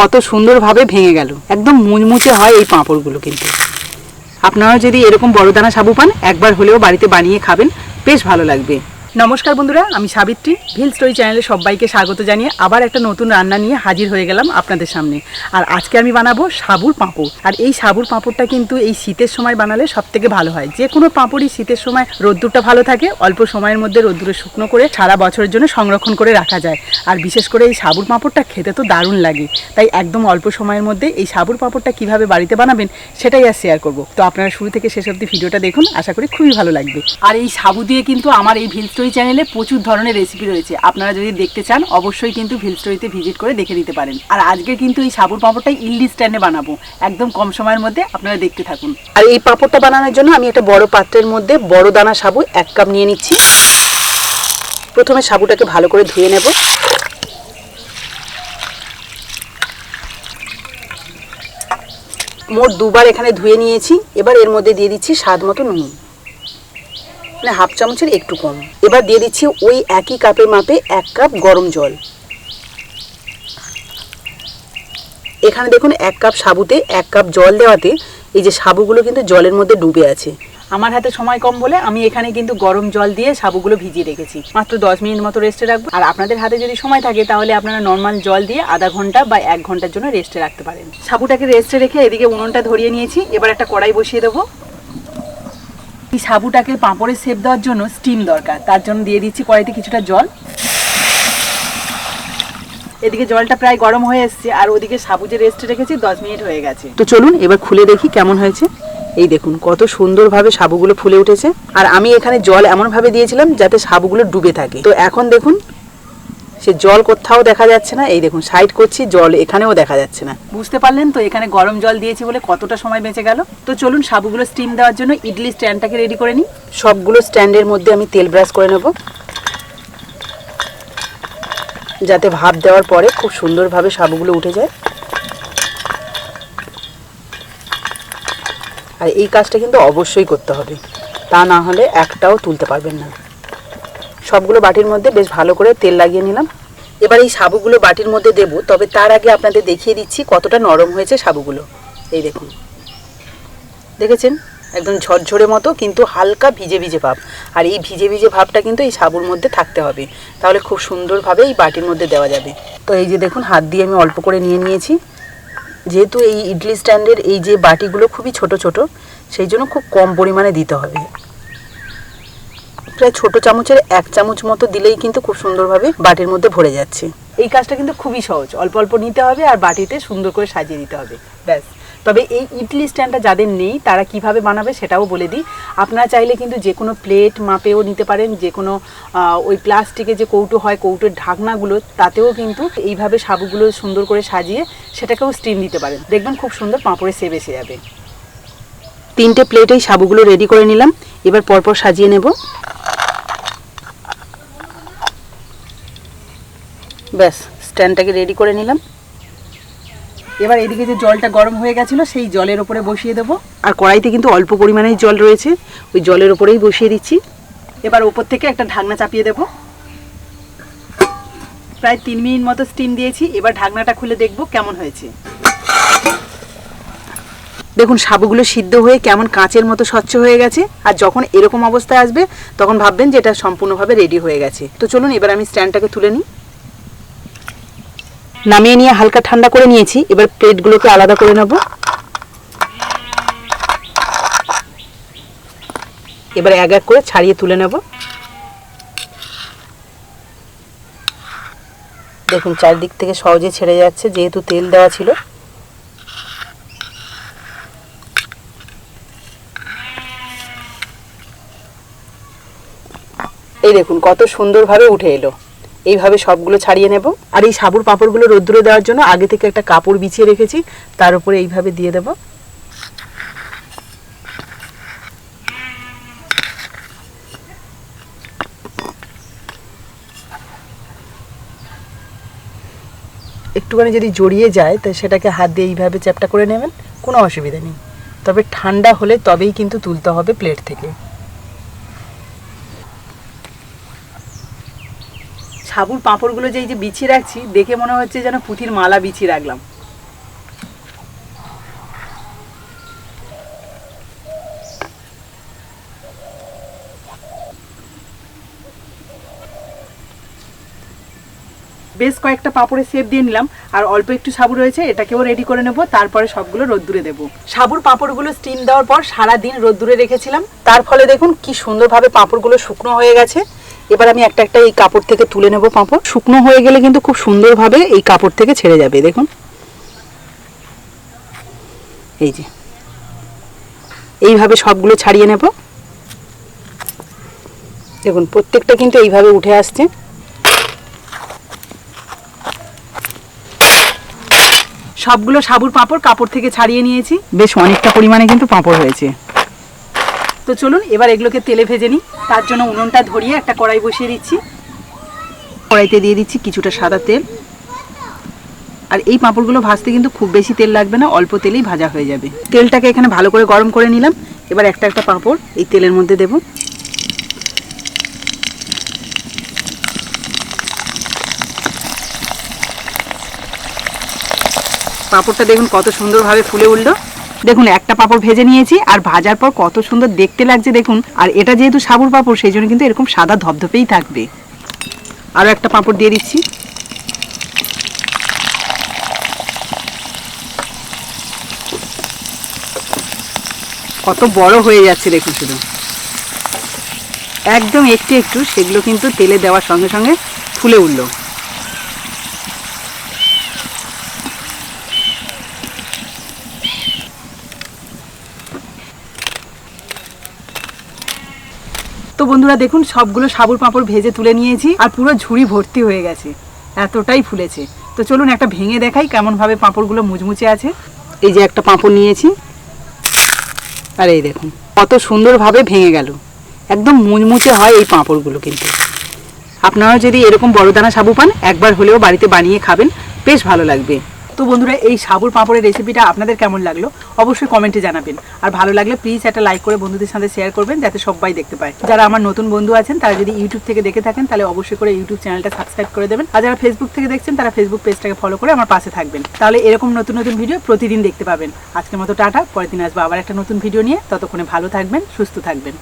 কত সুন্দরভাবে ভেঙে গেল। একদম মুচমুচে হয় এই পাঁপড়গুলো কিন্তু। আপনারা যদি এরকম বড় দানা সাবু পান, একবার হলেও বাড়িতে বানিয়ে খাবেন, বেশ ভালো লাগবে। নমস্কার বন্ধুরা, আমি সাবিত্রী। ভিল স্টোরি চ্যানেলে সবাইকে স্বাগত জানিয়ে আবার একটা নতুন রান্না নিয়ে হাজির হয়ে গেলাম আপনাদের সামনে। আর আজকে আমি বানাবো সাবুর পাঁপড়। আর এই সাবুর পাঁপড়টা কিন্তু এই শীতের সময় বানালে সব থেকে ভালো হয়। যে কোনো পাঁপড়ই শীতের সময় রোদ্দুরটা ভালো থাকে, অল্প সময়ের মধ্যে রোদ্দুরে শুকনো করে সারা বছরের জন্য সংরক্ষণ করে রাখা যায়। আর বিশেষ করে এই সাবুর পাঁপড়টা খেতে তো দারুণ লাগে। তাই একদম অল্প সময়ের মধ্যে এই সাবুর পাঁপড়টা কীভাবে বাড়িতে বানাবেন সেটাই আর শেয়ার করব। তো আপনারা শুরু থেকে শেষ অব্দি ভিডিওটা দেখুন, আশা করি খুবই ভালো লাগবে। আর এই সাবু দিয়ে কিন্তু আমার এই ভিল স্টোরি চ্যানেলে প্রচুর ধরনের রেসিপি রয়েছে। আপনারা যদি দেখতে চান, অবশ্যই কিন্তু ভিল স্টোরিতে ভিজিট করে দেখে দিতে পারেন। আর আজকে কিন্তু এই সাবুর পাঁপড়টাই ইল্লি স্ট্যান্ডে বানাবো। একদম কম সময়ের মধ্যে আপনারা দেখতে থাকুন। আর এই পাঁপড়টা বানানোর জন্য আমি একটা বড় পাত্রের মধ্যে বড় দানা সাবু এক কাপ নিয়ে নিচ্ছি। প্রথমে সাবুটাকে ভালো করে ধুয়ে নেব। মোট দুবার এখানে ধুয়ে নিয়েছি। এবার এর মধ্যে দিয়ে দিচ্ছি স্বাদ মতো নুন। মানে হাফ চামচের একটু কম। এবার দিয়ে দিচ্ছি ওই একই কাপের মাপে এক কাপ গরম জল। এখানে দেখুন এক কাপ সাবুতে এক কাপ জল দেওয়াতে এই যে সাবুগুলো কিন্তু জলের মধ্যে ডুবে আছে। আমার হাতে সময় কম বলে আমি এখানে কিন্তু গরম জল দিয়ে সাবুগুলো ভিজিয়ে রেখেছি। মাত্র দশ মিনিট মতো রেস্টে রাখব। আর আপনাদের হাতে যদি সময় থাকে তাহলে আপনারা নর্মাল জল দিয়ে আধা ঘণ্টা বা এক ঘণ্টার জন্য রেস্টে রাখতে পারেন। সাবুটাকে রেস্টে রেখে এদিকে উনুনটা ধরিয়ে নিয়েছি। এবার একটা কড়াই বসিয়ে দেবো। এই সাবুটাকে পাঁপড়ে সেপ দেওয়ার জন্য স্টিম দরকার। তার জন্য দিয়ে দিচ্ছি কড়াইতে কিছুটা জল। এদিকে জলটা প্রায় গরম হয়ে এসছে, আর ওদিকে সাবু যে রেস্টে রেখেছি, দশ মিনিট হয়ে গেছে। তো চলুন, এবার খুলে দেখি কেমন হয়েছে। এই দেখুন, কত সুন্দরভাবে সাবুগুলো ফুলে উঠেছে। আর আমি এখানে জল এমনভাবে দিয়েছিলাম যাতে সাবুগুলো ডুবে থাকে। তো এখন দেখুন সে জল কোথাও দেখা যাচ্ছে না। এই দেখুন সাইড করছি, জল এখানেও দেখা যাচ্ছে না। বুঝতে পারলেন তো? এখানে গরম জল দিয়েছি বলে কতটা সময় বেঁচে গেল? তো চলুন সাবুগুলো স্টিম দেওয়ার জন্য ইডলি স্ট্যান্ডটাকে রেডি করে নিই। সবগুলো স্ট্যান্ডের মধ্যে আমি তেল ব্রাশ করে নেব। যাতে ভাপ দেওয়ার পরে খুব সুন্দরভাবে সাবুগুলো উঠে যায়। আর এই কাজটা কিন্তু অবশ্যই করতে হবে। তা না হলে একটাও তুলতে পারবেন না। সবগুলো বাটির মধ্যে বেশ ভালো করে তেল লাগিয়ে নিলাম। এবার এই সাবুগুলো বাটির মধ্যে দেব, তবে তার আগে আপনাদের দেখিয়ে দিচ্ছি কতটা নরম হয়েছে সাবুগুলো। এই দেখুন। দেখেছেন? একদম ঝরঝরে মতো, কিন্তু হালকা ভিজে ভিজে ভাব। আর এই ভিজে ভিজে ভাবটা কিন্তু এই সাবুর মধ্যে থাকতে হবে। তাহলে খুব সুন্দরভাবে এই বাটির মধ্যে দেওয়া যাবে। তো এই যে দেখুন, হাত দিয়ে আমি অল্প করে নিয়ে নিয়েছি। যেহেতু এই ইডলি স্ট্যান্ডের এই যে বাটিগুলো খুবই ছোট ছোট, সেই জন্য খুব কম পরিমাণে দিতে হবে। প্রায় ছোট চামচের এক চামচ মতো দিলেই কিন্তু খুব সুন্দরভাবে বাটির মধ্যে ভরে যাচ্ছে। এই কাজটা কিন্তু খুবই সহজ। অল্প অল্প নিতে হবে আর বাটিতে সুন্দর করে সাজিয়ে দিতে হবে। ব্যাস। তবে এই ইডলি স্ট্যান্ডটা যাদের নেই, তারা কীভাবে বানাবে সেটাও বলে দিই। আপনারা চাইলে কিন্তু যে কোনো প্লেট মাপেও নিতে পারেন যে কোনো ওই প্লাস্টিকে যে কৌটো হয়, কৌটোর ঢাকনাগুলো, তাতেও কিন্তু এইভাবে সাবুগুলো সুন্দর করে সাজিয়ে সেটাকেও স্টিম দিতে পারেন। দেখবেন খুব সুন্দর পাঁপড়ে সেব এসে যাবে। তিনটে প্লেটেই সাবুগুলো রেডি করে নিলাম। এবার পরপর সাজিয়ে নেব। ব্যাস, স্ট্যান্ডটাকে রেডি করে নিলাম। এবার এদিকে যে জলটা গরম হয়ে গেছিল, সেই জলের ওপরে বসিয়ে দেবো। আর কড়াইতে কিন্তু অল্প পরিমাণেই জল রয়েছে, ওই জলের ওপরেই বসিয়ে দিচ্ছি। এবার ওপর থেকে একটা ঢাকনা চাপিয়ে দেবো। প্রায় তিন মিনিট মতো স্টিম দিয়েছি, এবার ঢাকনাটা খুলে দেখব কেমন হয়েছে। দেখুন সাবুগুলো সিদ্ধ হয়ে কেমন কাঁচের মতো স্বচ্ছ হয়ে গেছে, আর যখন এরকম অবস্থায় আসবে, তখন ভাববেন যে এটা সম্পূর্ণভাবে রেডি হয়ে গেছে। তো চলুন, এবার আমি স্ট্যান্ডটাকে তুলে নিই। নামিয়ে নিয়ে হালকা ঠান্ডা করে নিয়েছি। এবার প্লেটগুলোকে আলাদা করে নেব। এবার এক এক করে ছাড়িয়ে তুলে নেব। দেখুন, চারদিক থেকে সহজে ছেড়ে যাচ্ছে, যেহেতু তেল দেওয়া ছিল। এই দেখুন, কত সুন্দরভাবে উঠে এলো। এইভাবে সবগুলো ছাড়িয়ে নেব। আর এই সাবুর পাঁপড়গুলো রোদ্দুরে দেওয়ার জন্য আগে থেকে একটা কাপড় বিছিয়ে রেখেছি, তার উপরে এইভাবে দিয়ে দেব। একটুখানি যদি জড়িয়ে যায়, তো সেটাকে হাত দিয়ে এইভাবে চ্যাপটা করে নেবেন, কোনো অসুবিধা নেই। তবে ঠান্ডা হলে তবেই কিন্তু তুলতে হবে প্লেট থেকে। সাবুর পাঁপড়গুলো যে এই যে বিছিয়ে রাখছি, দেখে মনে হচ্ছে যেন পুঁথির মালা বিছিয়ে রাখলাম। বেশ কয়েকটা পাপড়ে সেপ দিয়ে নিলাম, আর অল্প একটু সাবু রয়েছে, এটাকেও রেডি করে নেব, তারপরে সবগুলো রোদ্দুরে দেবো। সাবুর পাঁপড়গুলো স্টিম দেওয়ার পর সারা দিন রোদ্দুরে রেখেছিলাম, তার ফলে দেখুন কি সুন্দরভাবে পাঁপড়গুলো শুকনো হয়ে গেছে। এবার আমি একটা একটা এই কাপড় থেকে তুলে নেব পাঁপড়। শুকনো হয়ে গেলে কিন্তু খুব সুন্দরভাবে এই কাপড় থেকে ছেড়ে যাবে, দেখুন। এই যে। এইভাবে সবগুলো ছাড়িয়ে নেব। দেখুন, প্রত্যেকটা কিন্তু এইভাবে উঠে আসছে। সবগুলো সাবুর পাঁপড় কাপড় থেকে ছাড়িয়ে নিয়েছি। বেশ অনেকটা পরিমাণে কিন্তু পাঁপড় হয়েছে। তো চলুন, এবার এগুলোকে তেলে ভেজে নিই। তার জন্য উনুনটা ধরিয়ে একটা কড়াই বসিয়ে দিচ্ছি। কড়াইতে দিয়ে দিচ্ছি কিছুটা সাদা তেল। আর এই পাঁপড়গুলো ভাজতে কিন্তু খুব বেশি তেল লাগবে না, অল্প তেলেই ভাজা হয়ে যাবে। তেলটাকে এখানে ভালো করে গরম করে নিলাম। এবার একটা একটা পাঁপড় এই তেলের মধ্যে দেব। পাঁপড়টা দেখুন কত সুন্দরভাবে ফুলে উঠল। দেখুন, একটা পাঁপড় ভেজে নিয়েছি, আর ভাজার পর কত সুন্দর দেখতে লাগছে, দেখুন। আর এটা যেহেতু সাবুর পাঁপড়, সেই জন্য কিন্তু এরকম সাদা ধপধপেই থাকবে। আরও একটা পাঁপড় দিয়ে দিচ্ছি। কত বড় হয়ে যাচ্ছে, দেখুন শুধু। একদম একটু একটু, সেগুলো কিন্তু তেলে দেওয়ার সঙ্গে সঙ্গে ফুলে উঠল। তো বন্ধুরা দেখুন, সবগুলো সাবুর পাঁপড় ভেজে তুলে নিয়েছি আর পুরো ঝুড়ি ভর্তি হয়ে গেছে। এতটাই ফুলেছে। তো চলুন একটা ভেঙে দেখাই কেমন ভাবে পাঁপড়গুলো মুচমুচে আছে। এই যে একটা পাঁপড় নিয়েছি। আর এই দেখুন, কত সুন্দরভাবে ভেঙে গেল। একদম মুচমুচে হয় এই পাঁপড়গুলো কিন্তু। আপনারা যদি এরকম বড় দানা সাবু পান, একবার হলেও বাড়িতে বানিয়ে খাবেন, বেশ ভালো লাগবে। তো বন্ধুরা, এই সাবুর পাঁপড়ের রেসিপিটা আপনাদের কেমন লাগল? অবশ্যই কমেন্টে জানাবেন। আর ভালো লাগলে প্লিজ একটা লাইক করে বন্ধুদের সাথে শেয়ার করবেন, যাতে সবাই দেখতে পায়। যারা আমার নতুন বন্ধু আছেন, তারা যদি ইউটিউব থেকে দেখে থাকেন, তাহলে অবশ্যই করে ইউটিউব চ্যানেলটা সাবস্ক্রাইব করে দেবেন। আর যারা ফেসবুক থেকে দেখছেন, তারা ফেসবুক পেজটাকে ফলো করে আমার পাশে থাকবেন। তাহলে এরকম নতুন নতুন ভিডিও প্রতিদিন দেখতে পাবেন। আজকের মতো টাটা, পরের দিন আসব আবার একটা নতুন ভিডিও নিয়ে। ততক্ষণে ভালো থাকবেন, সুস্থ থাকবেন।